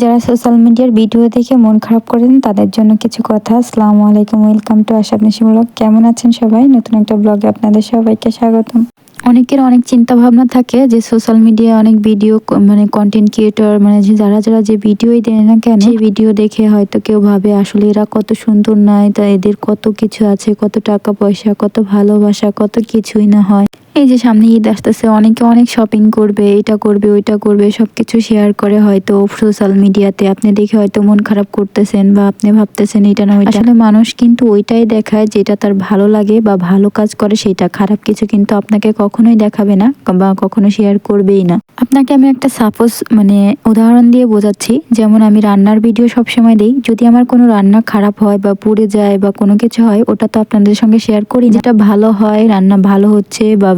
যারা সোশ্যাল মিডিয়ার ভিডিও দেখে মন খারাপ করেন, তাদের জন্য কিছু কথা। আসসালামু আলাইকুম ওয়েলকাম টু নিশি ব্লগ কেমন আছেন সবাই? নতুন একটা ব্লগে আপনাদের সবাইকে স্বাগতম। অনেকের অনেক চিন্তা ভাবনা থাকে যে সোশ্যাল মিডিয়ায় অনেক ভিডিও মানে কন্টেন্ট ক্রিয়েটর মানে যারা যারা যে ভিডিওই দেয় না কেন, সেই ভিডিও দেখে হয়তো কেউ ভাবে আসলে এরা কত সুন্দর নয় তা এদের কত কিছু আছে, কত টাকা পয়সা, কত ভালোবাসা, কত কিছুই না হয়। এই যে সামনে ঈদ আসতেছে, অনেকে অনেক শপিং করবে, এটা করবে, ওইটা করবে সব কিছু শেয়ার করে হয়তো সোশ্যাল মিডিয়াতে আপনি দেখে হয়তো মন খারাপ করতেছেন বা আপনি ভাবতেছেন এটা না আসলে মানুষ কিন্তু ওইটাই দেখায় যেটা তার ভালো লাগে বা ভালো কাজ করে সেটা। খারাপ কিছু কিন্তু আপনাকে কখনোই দেখাবে না বা কখনো শেয়ার করবেই না। আপনাকে আমি একটা সাপোজ মানে উদাহরণ দিয়ে বোঝাচ্ছি। যেমন আমি রান্নার ভিডিও সবসময় দিই। যদি আমার কোনো রান্না খারাপ হয় বা পুড়ে যায় বা কোনো কিছু হয়, ওটা তো আপনাদের সঙ্গে শেয়ার করি যেটা ভালো হয়, রান্না ভালো হচ্ছে বা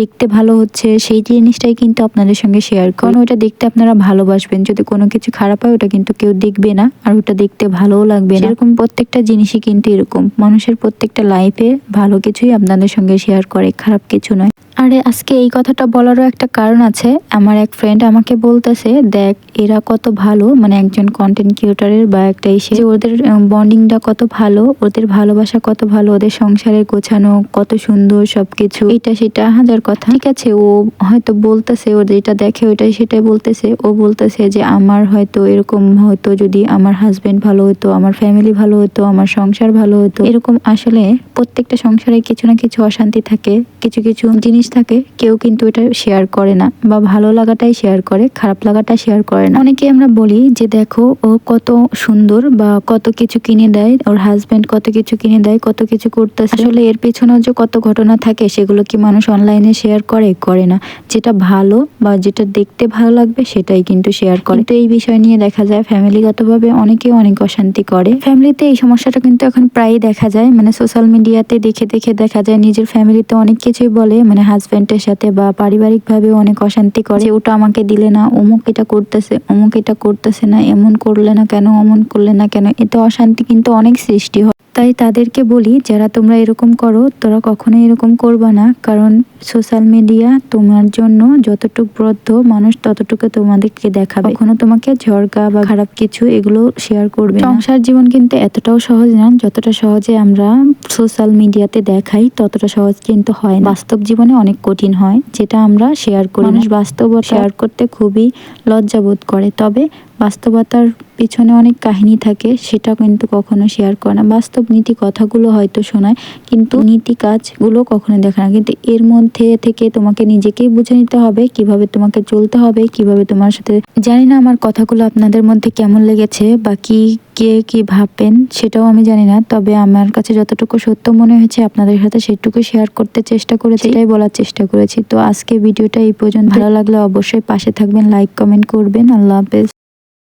দেখতে ভালো হচ্ছে সেই জিনিসটাই কিন্তু আপনাদের সঙ্গে শেয়ার কারণ ওটা দেখতে আপনারা ভালোবাসবেন যদি কোনো কিছু খারাপ হয় ওটা কিন্তু কেউ দেখবে না আর ওটা দেখতে ভালোও লাগবে না। এরকম প্রত্যেকটা জিনিসই কিন্তু এরকম মানুষের প্রত্যেকটা লাইফে ভালো কিছুই আপনাদের সঙ্গে শেয়ার করে খারাপ কিছু নয়। আরে, আজকে এই কথাটা বলারও একটা কারণ আছে। আমার এক ফ্রেন্ড আমাকে বলতেছে, দেখ, এরা কত ভালো মানে একজন কন্টেন্ট ক্রিয়েটরের বা একটা এসে ওদের বন্ডিংটা কত ভালো, ওদের ভালোবাসা কত ভালো, ওদের সংসারে গোছানো কত সুন্দর সবকিছু, এটা সেটা হাজার কথা। ঠিক আছে, ও হয়তো বলতেছে ও যেটা দেখে ওইটাই সেটাই বলতেছে। ও বলতেছে যে, আমার হয়তো এরকম হয়তো যদি আমার হাজবেন্ড ভালো হতো, আমার ফ্যামিলি ভালো হতো, আমার সংসার ভালো হতো। এরকম আসলে প্রত্যেকটা সংসারে কিছু না কিছু অশান্তি থাকে, কিছু কিছু জিনিস থাকে, কেউ কিন্তু এটা শেয়ার করে না বা ভালো লাগাটাই শেয়ার করে, খারাপ লাগাটা শেয়ার করে না। অনেকে আমরা বলি যে, দেখো, ও কত সুন্দর বা কত কিছু কিনে দেয়, ওর হাজব্যান্ড কত কিছু কিনে দেয়, কত কিছু করতেছে। আসলে এর পেছনেও যে কত ঘটনা থাকে, সেগুলো কি মানুষ অনলাইনে শেয়ার করে? করে না। যেটা ভালো বা যেটা দেখতে ভালো লাগবে, সেটাই কিন্তু শেয়ার করে। তো এই বিষয় নিয়ে দেখা যায় ফ্যামিলিগতভাবে অনেকেই অনেক অশান্তি করে। ফ্যামিলিতে এই সমস্যাটা কিন্তু এখন প্রায়ই দেখা যায়। মানে সোশ্যাল মিডিয়াতে দেখে দেখে দেখা যায়, নিজের ফ্যামিলিতে অনেক কিছুই বলে। মানে হাজব্যান্ডের সাথে বা পারিবারিকভাবে অনেক অশান্তি করে। ওটা আমাকে দিলে না, অমুক এটা করতেছে, অমুক এটা করতেছে না, এমন করলে না কেন, অমন করলে না কেন, এতে অশান্তি কিন্তু অনেক সৃষ্টি হয়। তাই তাদেরকে বলি যারা তোমরা এরকম করো তোরা কখনোই এরকম করবা না। কারণ সোশ্যাল মিডিয়া তোমার জন্য যতটুকু বদ্ধ মানুষ ততটুকু তোমাদেরকে দেখাবে। কখনো তোমাকে ঝড়কা বা খারাপ কিছু এগুলো শেয়ার করবে না। সংসার জীবন কিন্তু এতটাও সহজ না যতটা সহজে আমরা সোশ্যাল মিডিয়াতে দেখাই ততটা সহজ কিন্তু হয় না। বাস্তব জীবনে অনেক কঠিন হয় যেটা আমরা শেয়ার করি মানুষ বাস্তবতা শেয়ার করতে খুবই লজ্জাবোধ করে। তবে বাস্তবতার পিছনে অনেক কাহিনী থাকে সেটা কিন্তু কখনো শেয়ার করে না। বাস্তব নীতি কথাগুলো হয়তো শোনায় কিন্তু নীতি কাজগুলো কখনো দেখে না। কিন্তু এর মধ্যে থেকে তোমাকে নিজেকেই বুঝে নিতে হবে কীভাবে তোমাকে চলতে হবে কীভাবে তোমার সাথে জানি না আমার কথাগুলো আপনাদের মধ্যে কেমন লেগেছে বা কি কে কি ভাববেন সেটাও আমি জানি না। তবে আমার কাছে যতটুকু সত্য মনে হয়েছে আপনাদের সাথে সেটুকু শেয়ার করতে চেষ্টা করেছি এটাই বলার চেষ্টা করেছি। তো আজকে ভিডিওটা এই পর্যন্ত। ভালো লাগলে অবশ্যই পাশে থাকবেন লাইক কমেন্ট করবেন। আল্লাহ হাফেজ।